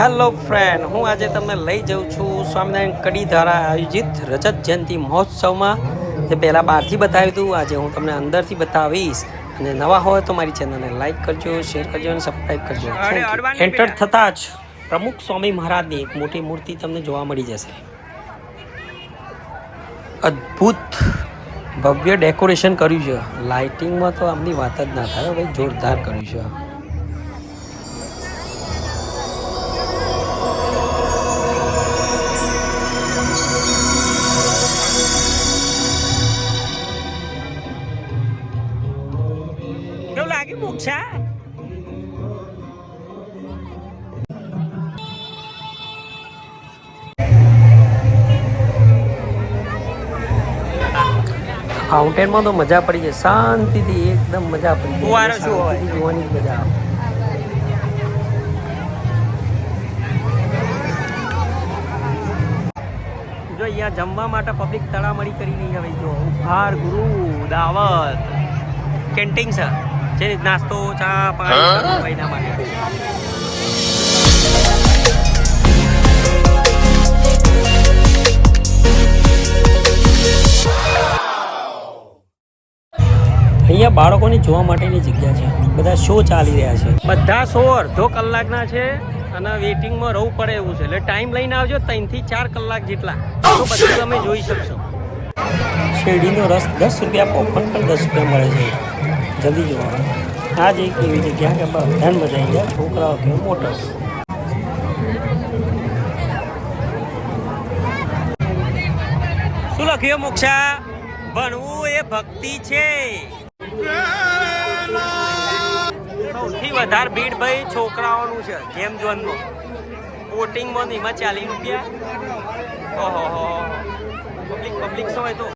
Hello friend હું આજે તમને લઈ જાઉં છું સ્વામિનારાયણ કડી દ્વારા આયોજિત રજત જયંતિ મહોત્સવમાં. જે પહેલાં બહારથી બતાવ્યું હતું આજે હું તમને અંદરથી બતાવીશ. અને નવા હોય તો મારી ચેનલને લાઈક કરજો શેર કરજો અને સબસ્ક્રાઈબ કરજો. એન્ટર થતાં જ પ્રમુખ સ્વામી મહારાજની એક મોટી મૂર્તિ તમને જોવા મળી જશે. અદ્ભુત ભવ્ય ડેકોરેશન કર્યું છે. લાઇટિંગમાં તો આમની વાત જ ના થાય ભાઈ જોરદાર કર્યું છે. લાગે મોક્ષા ફાઉન્ટેનમાં તો મજા પડી જાય. શાંતિથી એકદમ મજા પડી જાય? જોવાની મજા આવે. જો અહીંયા જમવા માટે પબ્લિક તળામળી કરી નહીં ભાઈ જો ઉપહાર ગુરુ દાવત. કેન્ટીન છે નાસ્તો ચા પાણી બધું માટે. અહીંયા બાળકોને જોવા માટેની જગ્યા છે. બધા શો ચાલી રહ્યા છે. બધા શો અડધો કલાકના છે અને વેઇટિંગમાં રહેવું પડે એવું છે. એટલે ટાઈમ લઈને આવજો ત્રણથી ચાર કલાક જેટલા. તો બધું તમે જોઈ શકશો. શેરડીનો રસ દસ રૂપિયા પોપકોર્ન પણ દસ રૂપિયા મળે છે. જલ્દી જોવાનું આ જ એક એવી જગ્યા કે ધ્યાન આવી જાય છોકરાઓ કે મોટા શું લખ્યું, મોક્ષા? ભણવું એ ભક્તિ છે. સૌથી વધારે ભીડ ભાઈ છોકરાઓનું છે, જેમ જોનમાં બોટિંગમાં એમાં ચાલીસ રૂપિયા. ઓહો પબ્લિક પબ્લિક સમય તો?